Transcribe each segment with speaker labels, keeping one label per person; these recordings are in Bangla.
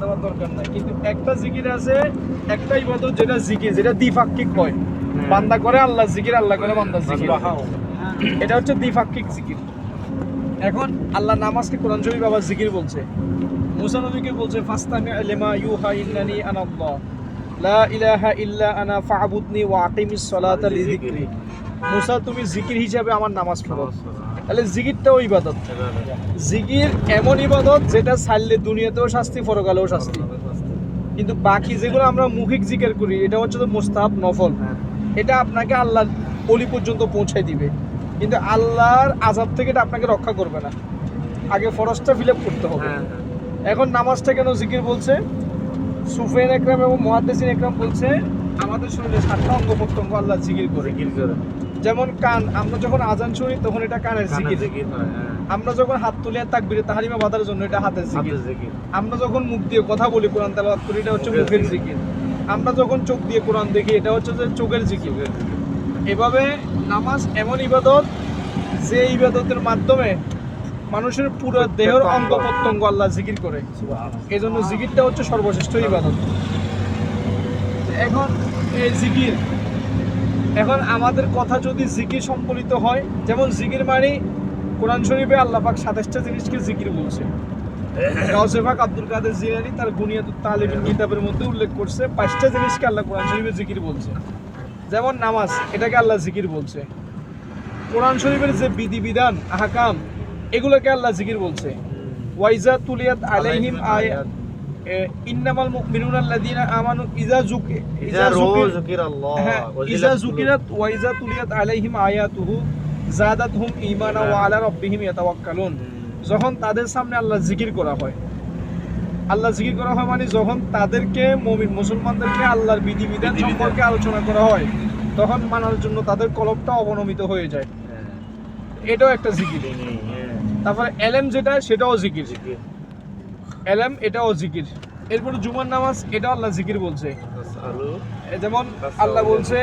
Speaker 1: দেওয়ার দরকার নাই। কিন্তু একটা জিকির আছে একটা ইবাদত যেটা জিকির যেটা দ্বিপাক্ষিক হয়। বান্দা করে আল্লাহ জিকির আল্লাহ করে বান্দা জিকির। এটা হচ্ছে দ্বিপাক্ষিক জিকির। এখন আল্লাহ নামাজকে কোরআন শরীফ আবার জিকির বলছে? মুসা নবীকে বলছে ফাস্তামি লিমা ইউহা ইন্নানি আনা আল্লাহ। লা ইলাহা ইল্লা আনা ফা'বুদনি ওয়া আকিমিস সালাতা লিযিকরি। মুসা তুমি জিকির হিসাবে আমার নামাজ পড়ো। তাহলে জিকিরটাও ইবাদত। জিগির এমন ইবাদত যেটা ছাড়লে দুনিয়াতেও শাস্তি পরকালেও শাস্তি। কিন্তু বাকি যেগুলো আমরা মুখিক জিকির করি এটা হচ্ছে তো মুস্তাহাব নফল। এটা আপনাকে আল্লাহর অলি পর্যন্ত পৌঁছায় দিবে। কিন্তু আল্লাহর আজাব থেকে এটা আপনাকে রক্ষা করবে না। আগে ফরজটা ফিল আপ করতে হবে। এখন নামাজটা কেন জিকির বলছে? সুফেন একরাম এবং মহাদ্দেসিন একরাম বলছে আমাদের শরীরে সাতটা অঙ্গ প্রত্যঙ্গ আল্লাহ জিকির করে। যেমন কান আমরা যখন আজান শুনি তখন এটা কানের জিকির। আমরা যখন হাত তুলে তাকবিরে তাহারিমা বাঁধার জন্য এটা হাতের জিকির। আমরা যখন মুখ দিয়ে কথা বলি কোরআন তেলাওয়াত করি এটা হচ্ছে মুখের জিকির। আমরা যখন চোখ দিয়ে কোরআন দেখি এটা হচ্ছে যে চোখের জিকির। এভাবে নামাজ এমন ইবাদত যে ইবাদতের মাধ্যমে মানুষের পুরো দেহের অঙ্গ। প্রত্যঙ্গ আল্লাহ জিকির করে। এই জন্য জিকিরটা হচ্ছে সর্বশ্রেষ্ঠ ইবাদত। এখন এই জিকির এখন আমাদের কথা যদি জিকির সম্পলিত হয়, যেমন জিকির মানে কোরআন শরীফে আল্লাহ পাক সাতাশটা জিনিসকে জিকির বলছে। গাউসেফাক আব্দুল কাদের জিলানি তার বুনিয়াদুত তালিবিন কিতাবের মধ্যে উল্লেখ করছে, পাঁচটা জিনিসকে আল্লাহ কোরআন শরীফে জিকির বলছে। যেমন নামাজ, এটাকে আল্লাহ জিকির বলছে। কোরআন শরীফের যে বিধিবিধান, আহকাম, এগুলোকে আল্লাহ জিকির বলছে। ওয়াইজা তুলিয়াত আলাইহিম আয়াত। ইন্নামাল মুমিনুনা আল্লাযীনা আমানু ইযা জুক ইযা জুকির হ্যাঁ ইজা জুকিরাত ওয়া ইজা তুলিয়াত আলাইহিম আয়াতুহু জাদাতহুম ঈমানা ওয়া আলা রাব্বিহিম ইয়াতাওয়াক্কালুন। যখন তাদের সামনে আল্লাহ জিকির করা হয় আল্লাহ জিকির করা হয় মানে যখন তাদেরকে মুমিন মুসলমানদেরকে আল্লাহর বিধিবিধান সম্পর্কে আলোচনা করা হয় তখন মানার জন্য তাদের কলবটা অবনমিত হয়ে যায়। এটাও একটা জিকির। তারপরে এলেম যেটা সেটাও জিকির। জিকির। এলেম এটাও জিকির। এরপরে জুমার নামাজ এটা আল্লাহ জিকির বলছে। যেমন আল্লাহ বলছে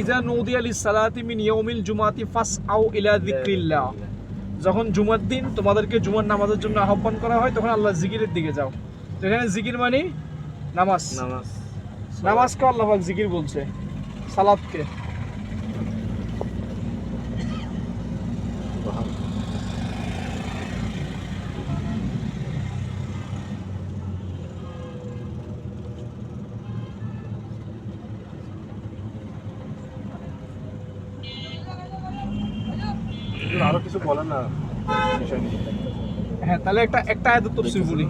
Speaker 1: ইজা নৌদি আলী সালাতি মিন ইয়াউমিল জুমাতি ফাস আও ইলা যিকরিল্লাহ। যখন জুমার দিন তোমাদেরকে জুমার নামাজের জন্য আহ্বান করা হয় তখন আল্লাহ জিকিরের দিকে যাও। তো এখানে জিকির মানে নামাজ। নামাজ। নামাজকে আল্লাহ জিকির বলছে সালাদকে
Speaker 2: আরও কিছু বলেন না
Speaker 1: হ্যাঁ তাহলে একটা একটা আয়াত বলি।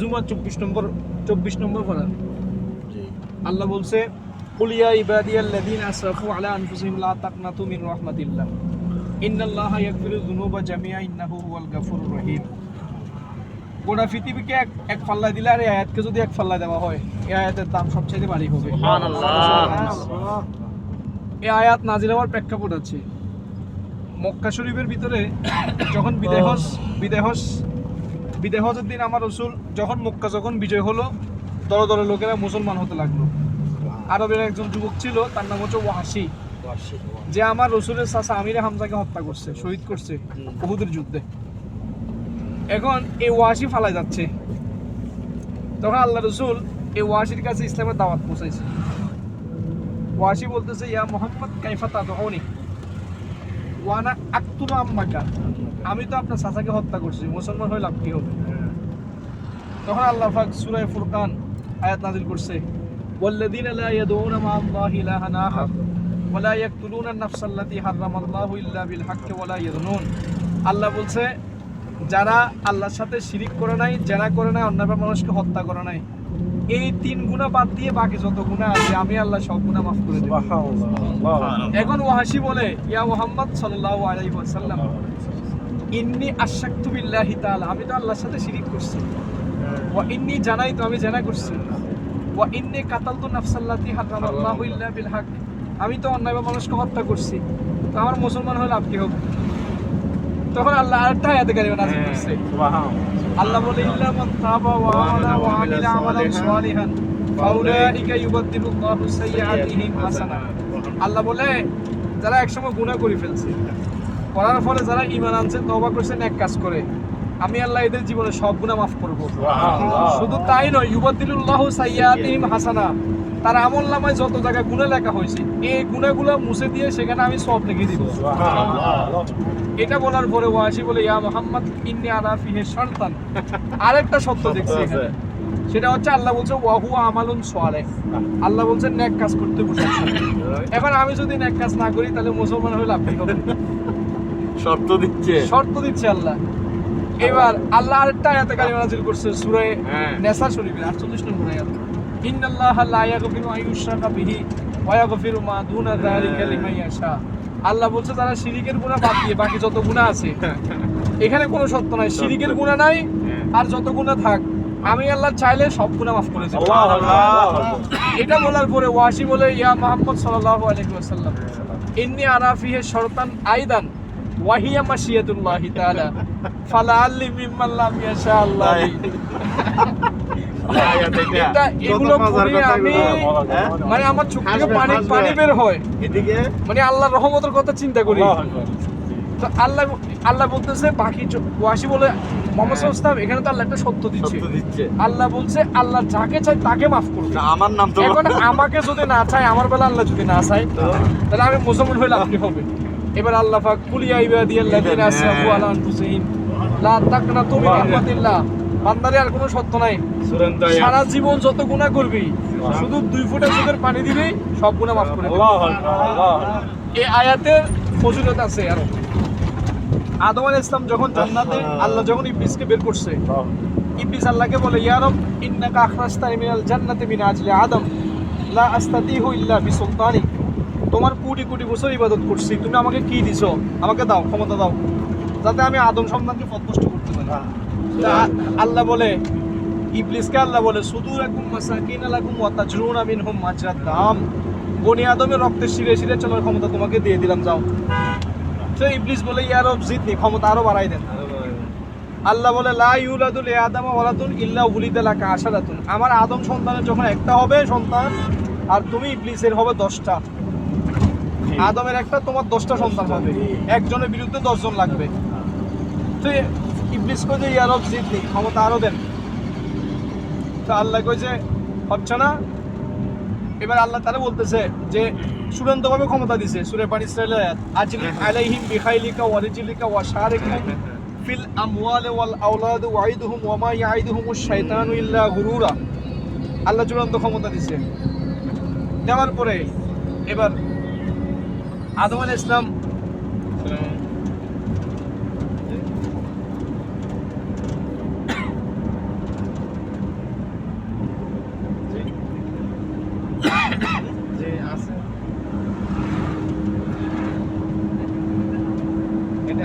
Speaker 1: জুমা 24 নম্বর 24 নম্বর পড়া আল্লাহ বলছে ইবাদিয়াল্লাযীনা আসরাফু আলা আনফুসিহিম লা তাকনাতু মির রাহমাতিল্লাহ। ইন্নাল্লাহা ইয়াগফিরু যুনুবা জামিআ ইন্নাহু হুয়াল গাফুরুর রহিম। গোটা পৃথিবীকে এক এক পাল্লা দিলে আর এই আয়াতকে যদি এক পাল্লা দেওয়া হয় এই আয়াতের দাম সবচেয়ে বাড়ি হবে। এই আয়াত নাজিল হওয়ার প্রেক্ষাপট আছে। মক্কা শরীফের ভিতরে যখন বিদেহস বিদেহস বিদেহজের দিন আমার রসুল যখন মক্কা যখন বিজয় হলো দল দল লোকেরা মুসলমান হতে লাগল। আরবের একজন যুবক ছিল তার নাম হচ্ছে ওয়াসি। যে আমার রসুলের চাচা আমিরে হামজাকে হত্যা করছে শহীদ করছে বহুদের যুদ্ধে। এখন এই ওয়াসি ফালাই যাচ্ছে। তখন আল্লাহ রসুল এই ওয়াসির কাছে ইসলামের দাওয়াত পৌঁছাইছে। ওয়াসি বলতেছে ইয়া মোহাম্মদ কাইফা তাদউনি? ওয়ানা আক্তুল আম্মাকা আমি তো আপনার চাচাকে হত্যা করছি মুসলমান হয়ে লাভ কি হবে তখন আল্লাহ পাক সূরা ফুরকান আয়াত নাযিল করছে والذين لا يدعون مع الله إلها آخر ولا يقتلون النفس التي حرم الله إلا بالحق ولا يزنون আল্লাহ বলছে যারা আল্লাহর সাথে শিরিক করে নাই জেনা করে নাই অন্যান্য মানুষকে হত্যা করে নাই এই তিন গুণা বাদ দিয়ে বাকি যত গুণা আছে আমি আল্লাহ সব গুণা মাফ করে দেব। এখন ওয়াহাসি বলে ইয়া মোহাম্মদ সাল্লাল্লাহু আলাইহি ওয়াসাল্লাম ইন্নি আশাক্তু বিল্লাহি তাআলা। আমি তো আল্লাহর সাথে শিরিক করছি। ওয়া ইন্নি জানাই তো আমি জানা করছি। ওয়া ইন্নি কাতালতু নাফসাল্লাতি হারামাল্লাহু ইল্লা বিল হক। আমি তো অন্যায় মানুষকে হত্যা করছি। তো আমার মুসলমান হলে লাভ কি হবে? তখন আল্লাহ আরেকটা আয়াতে কারিমা নাযিল করছে। আল্লাহ বলে ইল্লা মান তাবা ওয়া আমানা ওয়া আমিলা আমালান সালিহান ফাউলাইকা ইউবাদদিলুল্লাহু সাইয়্যাতিহিম হাসানা আল্লাহ বলে যারা একসময় গুনাহ করে ফেলছে করার ফলে যারা ঈমান আনছে তওবা করছে নেক কাজ করে আমি আল্লাহ এদের জীবনে সব গুণা মাফ করব। শুধু তাই নয় ইউবাদিলুল্লাহ সাইয়াতিহিম হাসানা তার আমল নামায় যত জায়গায় গুণা লেখা হয়েছে এই গুণাগুলো মুছে দিয়ে সেখানে আমি সব লিখে দিব। এটা বলার পরে ওয়াসি বলে ইয়া মোহাম্মদ ইন্নি আলা ফিহে সন্তান আরেকটা সত্য দেখছি এখানে। সেটা হচ্ছে আল্লাহ বলছে ওয়াহু আমালুন সোয়ালে আল্লাহ বলছে নেক কাজ করতে বসে এখন আমি যদি নেক কাজ না করি তাহলে মুসলমান হয়ে লাভ হবে?
Speaker 3: শর্ত দিচ্ছে।
Speaker 1: শর্ত দিচ্ছে আল্লাহ। এবার আল্লাহ আরেকটা আয়াতে কারিমা নাযিল করছে সূরা
Speaker 3: হ্যাঁ।
Speaker 1: নেসা শরীফের 48 নম্বর আয়াত। ইন্নাল্লাহ লা ইয়াগফিরু আন ইউশরাকা বিহি ওয়া ইয়াগফিরু মা দুনা যালিকা লিমান ইয়াশা। আল্লাহ বলছে তারা শিরিকের গুনাহ বাদ দিয়ে বাকি যত গুনাহ আছে এখানে কোনো সত্য নাই। শিরিকের গুনাহ নাই আর যত গুনাহ থাক আমি আল্লাহ চাইলে সব গুনাহ মাফ করে দেব। এটা বলার পরে ওয়াসি বলে ইয়া মুহাম্মদ সাল্লাল্লাহু আলাইহি ওয়াসাল্লাম ইন্নি আরা শরতান আইদান। ওয়াহিয়া মাশিয়াতুল্লাহি তাআলা ফালা আল্লি মিম্মান লাম ইয়াশা আল্লাহ এটা এগুলো পড়ে আমি মানে আমার চোখ থেকে পানি পানি বের হয়।
Speaker 3: এদিকে?
Speaker 1: মানে আল্লাহর রহমতের কথা চিন্তা করি। তো আল্লাহ আল্লাহ বলতেছে বাকি ওয়াসি বলে মোহাম্মদ এখানে তো আল্লাহ একটা সত্য দিচ্ছে।
Speaker 3: দিচ্ছে।
Speaker 1: আল্লাহ বলছে আল্লাহ যাকে চাই তাকে মাফ করবে।
Speaker 3: আমার নাম তো
Speaker 1: এখন আমাকে যদি না চায় আমার বেলা আল্লাহ যদি না চায় তাহলে আমি মুসলমান হইলে আপনি হবে এবার আল্লাহ পাক কুলিয়া ইবাদি আল্লাযিনা আসরাফু আলা আনফুসিহিম লা তাকনাতু মিন রাহমাতিল্লাহ বান্দারে আর কোনো সত্য নাই। সারা জীবন যত গুনাহ করবি শুধু দুই ফোঁটা চোখের পানি দিবি সব গুনাহ মাফ করে দিবি।
Speaker 2: আল্লাহু আকবার,
Speaker 1: এই আয়াতের ফজিলত আছে আর। আদম আলাইহিস ইসলাম যখন জান্নাতে আল্লাহ যখন ইবলিসকে বের করছে ইবলিস আল্লাহকে বলে ইয়া রব ইন্নাকা আখরাজতানি মিনাল জান্নাতি মিন আজলি আদম লা আস্তাতিহু ইল্লা বিসুলতানি। তোমার কোটি কোটি বছর ইবাদত করছি, তুমি আমাকে কি দিছো? আমাকে দাও, ক্ষমতা দাও। যাতে আমি আদম সন্তানকে পথভ্রষ্ট করতে পারি। আল্লাহ বলে, ইবলিসকে আল্লাহ বলে সুদূর আকুম মাসাকিন আলাকুম ওয়া তাজরুনা মিনহুম মাজরাদ দাম, বনি আদমের রক্তে শিরে শিরে চলার ক্ষমতা তোমাকে দিয়ে দিলাম, যাও। তো ইবলিস বলে, ইয়া রব জিদনি ক্ষমতা আরও বাড়াই দেন। আল্লাহ বলে, লা ইউলাদুল আদম ওয়ালাতুন ইল্লা উলিদা লাকা আশারাতুন। আমার আদম সন্তানের যখন একটা হবে সন্তান, আর তুমি ইবলিসের হবে দশটা। আদমের একটা তোমার দশটা সন্তান হবে। একজনের বিরুদ্ধে দশজন লাগবে। তো ইবলিস কই যে ইয়ারব জিতনি ক্ষমতা আরও দেন। তো আল্লাহ কই যে হচ্ছে না? এবার আল্লাহ তারা বলতেছে যে চূড়ান্তভাবে ক্ষমতা দিছে সুরে পানি ইসরায়েলের আজলি আলাইহিম বিখাইলিকা ওয়ারিজিলিকা ওয়া শারিকুম ফিল আমওয়ালি ওয়াল আওলাদ ওয়াইদুহুম ওয়া মা ইয়াইদুহুমুশ শাইতানু ইল্লা গুরুরা। আল্লাহ চূড়ান্ত ক্ষমতা দিছে। দেওয়ার পরে এবার আদম আলাইহিস ইসলাম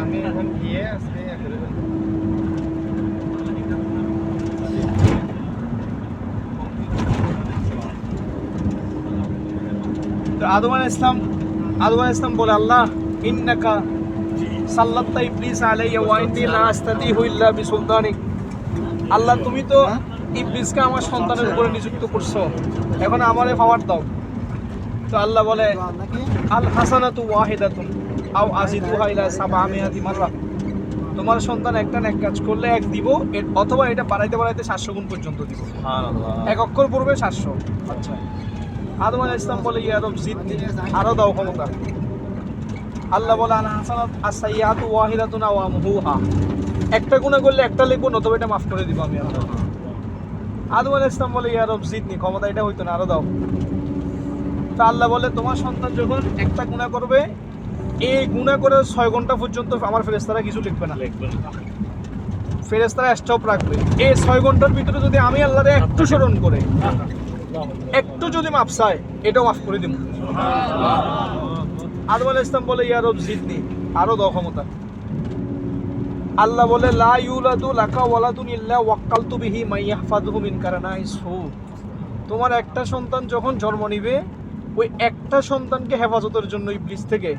Speaker 2: আমি এখন গিয়ে আজকে
Speaker 1: তো আদম ইসলাম আদম ইসলাম বলে আল্লাহ ইন্নাকা সাল্লাত্তা ইবলিস আলাইয়া ওয়া ইন্নী লা আস্তাতিহু ইল্লা বিসুলতানিক। আল্লাহ তুমি তো ইবলিসকে আমার সন্তানের উপরে নিযুক্ত করছ। এখন আমারে পাওয়ার দাও। তো আল্লাহ বলে আল হাসানাতু ওয়াহিদাতুন আও আজিদুহা ইলা সাবআমিয়াতি মাররা। তোমার সন্তান একটা এক কাজ করলে এক দিব অথবা এটা বাড়াইতে বাড়াইতে সাতশো গুণ পর্যন্ত দিব। এক অক্ষর পড়বে সাতশো। আচ্ছা। আদম আলাইহিস ইসলাম বলে ইয়া রব জিদনি আরও দাও ক্ষমতা। আল্লাহ বলে আনা হাসানাত আসাইয়াতু ওয়াহিদাতুন আও আমহুহা। একটা গুনাহ করলে একটা লিখব নতুবা এটা মাফ করে দিব আমি আল্লাহ। আদম আলাইহিস ইসলাম বলে ইয়া রব জিদনি ক্ষমতা এটা হইতো না আরও দাও। তা আল্লাহ বলে তোমার সন্তান যখন একটা গুণা করবে এই গুনাহ করে ছয় ঘণ্টা পর্যন্ত আমার ফেরেস্তারা কিছু লিখবে না। ফেরেস্তারা স্টপ রাখবে। এই ছয় ঘণ্টার ভিতরে যদি আমি আল্লাহরে একটু স্মরণ করে একটু যদি মাফ চাই এটাও মাফ করে দিব আদম ইসলাম বলে, ইয়া রব, জিদনি, আরও দাও ক্ষমতা। আল্লাহ বলে, লা ইউলাদু লাকা ওয়ালাদুন ইল্লা ওয়াক্কালতু বিহি মাই ইয়াহফাযুহু মিন কারানাই সু। তোমার একটা সন্তান যখন জন্ম নিবে, ওই একটা সন্তানকে হেফাজতের জন্য ইবলিস থেকে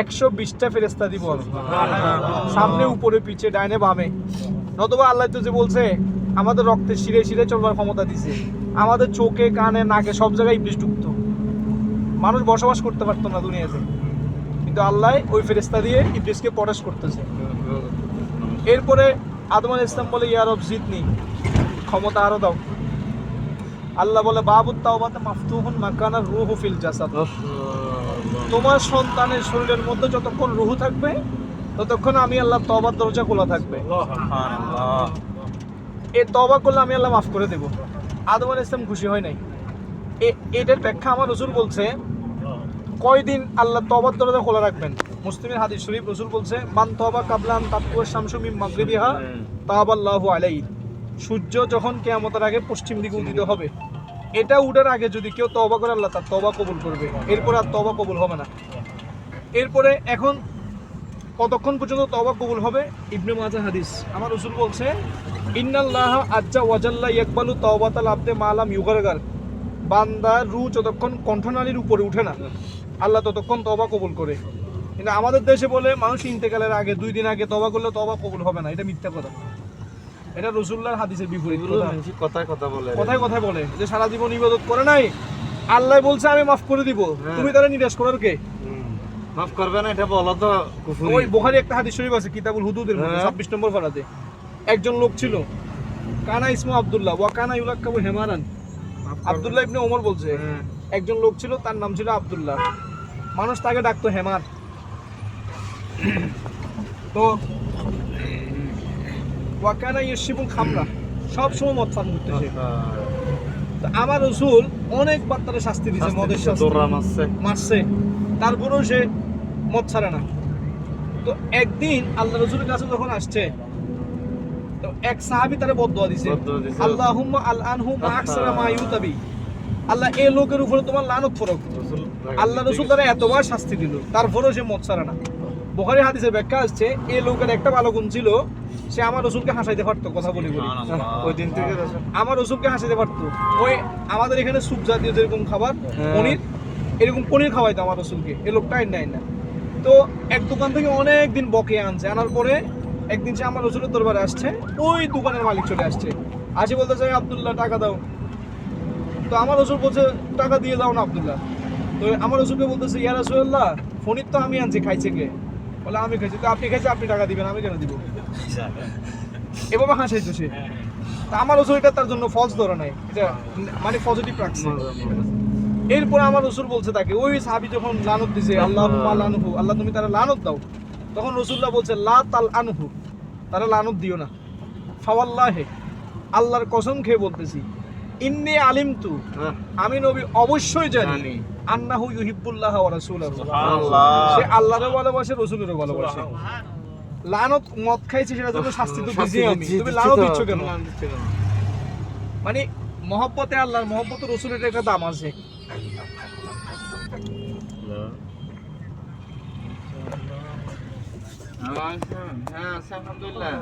Speaker 1: একশো বিশটা ফেরেস্তা দিব সামনে, উপরে, পিছে, ডাইনে, বামে। নতুবা আল্লাহ তো যে বলছে, আমাদের রক্তে শিরে শিরে চলবার ক্ষমতা দিছে। আমাদের চোখে কানে নাকে সব জায়গায় ইবলিস ঢুকতো মানুষ বসবাস করতে পারতো না দুনিয়াতে। কিন্তু আল্লাহ ওই ফেরেস্তা দিয়ে ইবলিসকে পরেশ করতেছে। এরপরে আদম আলাইহিস ইসলাম বলে ইয়ার অফ জিতনি ক্ষমতা আরও দাও। আল্লাহ বলে বাবুত তাওবাতে মাফতুহুন মাকানার রূহু ফিল জাসাদ। তোমার সন্তানের শরীরের মধ্যে যতক্ষণ রুহু থাকবে ততক্ষণ আমি আল্লাহ তবার দরজা খোলা থাকবে। এই তবা করলে আমি আল্লাহ মাফ করে দেব। আদম আলাইহিস ইসলাম খুশি হয় নাই। এটার ব্যাখ্যা আমার রসুল বলছে, কয়দিন আল্লাহ তবার দরজা খোলা রাখবেন? মুসলিমের হাদিস শরীফ রসুল বলছে, মান তবা কাবলান তাপকুয়া শামসু মিন মাগরিবিহা তাবাল্লাহু আলাইহি। সূর্য যখন কিয়ামতের আগে পশ্চিম দিকে উদিত হবে, এটা উঠার আগে যদি কেউ তবা করে, আল্লাহ তার তবা কবুল করবে। এরপর আর তবা কবুল হবে না। এরপরে এখন কতক্ষণ পর্যন্ত তবা কবুল হবে? ইবনে মাজা হাদিস। আমার রসুল বলছে ইন্নাল্লাহ আজ্জা ওয়াজাল্লা ইয়াকবালু তওবাতাল আবদে মালাম ইউগারগার। বান্দার রু যতক্ষণ কণ্ঠনালীর উপরে উঠে না আল্লাহ ততক্ষণ তবা কবুল করে। কিন্তু আমাদের দেশে বলে মানুষ ইন্তেকালের আগে দুই দিন আগে তবা করলে তবা কবুল হবে না। এটা মিথ্যা কথা। এটা রসুল্লাহর হাদিসের বিপরীত
Speaker 3: কথায় কথা বলে।
Speaker 1: কথায় কথায় বলে যে সারা জীবন ইবাদত করে নাই। আল্লাহ বলছে আমি মাফ করে দিব।
Speaker 3: হ্যাঁ।
Speaker 1: তুমি তারা নিরাশ করার কে।
Speaker 3: মাফ করবে না এটা বলো তো।
Speaker 1: ওই বোখারি একটা হাদিস শরীফ আছে কিতাবুল হুদুদের মধ্যে
Speaker 3: হ্যাঁ।
Speaker 1: ছাব্বিশ নম্বর পারাতে। একজন লোক ছিল কানা ইসমু আব্দুল্লাহ ওয়া কানা ইউলাক্কাবু হেমারান। আব্দুল্লাহ ইবনে ওমর বলছে
Speaker 3: হ্যাঁ।
Speaker 1: একজন লোক ছিল তার নাম ছিল আব্দুল্লাহ। মানুষ তাকে ডাকতো হেমার। তো ওয়াকানা ইউসিবুল খামরা সব সময় মদ পান করতেছে। আমার রসুল অনেকবার তারা শাস্তি দিয়েছে মদের শাস্তি।
Speaker 3: মারছে।
Speaker 1: মারছে। তারপরেও সে মদ ছাড়ে না। তো একদিন আল্লাহ রসুলের কাছে যখন আসছে তো এক সাহাবি তারে বদদোয়া দিছে। আল্লাহুম্মা আল আনহু মা আকসারা মা ইউতাবি। আল্লাহ এই লোকের উপরে তোমার লানত ফরক। আল্লাহ রসুল তারা এতবার শাস্তি দিল। তারপরেও সে মদ ছাড়ে না। বোখারি হাদিসের ব্যাখ্যা আসছে এই লোকের একটা ভালো গুণ ছিল সে আমার রসুলকে হাসাইতে পারতো কথা বলি বলি।
Speaker 3: ওই দিন থেকে
Speaker 1: আমার রসুলকে হাসাতে পারতো। ওই আমাদের এখানে স্যুপ জাতীয় যেরকম খাবার
Speaker 3: হ্যাঁ।
Speaker 1: পনির এরকম পনির খাওয়াইতো আমার রসুলকে এই লোকটা আইন না। তো এক দোকান থেকে অনেক দিন বকে আনছে আনার পরে একদিন সে আমার রসুলের দরবারে আসছে ওই দোকানের মালিক চলে আসছে। আসে বলতে চাই আবদুল্লাহ টাকা দাও। তো আমার রসুল বলছে টাকা দিয়ে দাও না আবদুল্লাহ। তো আমার রসুলকে বলতেছে ইয়া রসুল্লাহ ফনির তো আমি আনছি খাইছে কে? বলে আমি খাইছি তো আপনি খাইছে আপনি টাকা দিবেন আমি কেন দিব? এভাবে হাসাইতো সে। তা আমার রসুল এটা তার জন্য ফলস ধরে নাই। এটা মানে পজিটিভ রাখছে এরপর আমার রসুল বলছে তাকে ওই সাহাবি যখন লানত দিছে আল্লাহ লানহু আল্লাহ তুমি তারা লানত দাও। তখন রসুল্লাহ বলছে লা তাল আনহু তারা লানত দিও না। ফাওয়াল্লাহে আল্লাহর কসম খেয়ে বলতেছি ইন্নি আলিম তু
Speaker 3: হ্যাঁ।
Speaker 1: আমি নবী অবশ্যই জানি। আন্নাহু ইউহিব্বুল্লাহ ওয়া রাসূলুহু। সে আল্লাহরও ভালোবাসে রসুলেরও ভালোবাসে। লানত মদ খাইছে সেটা জন্য শাস্তি তো দিছি আমি। তুমি
Speaker 3: লানত দিচ্ছ কেন?
Speaker 1: মানে মহব্বতে আল্লাহর মহব্বত রসুলের একটা দাম আছে।
Speaker 3: হ্যাঁ, হ্যাঁ, আলহামদুলিল্লাহ।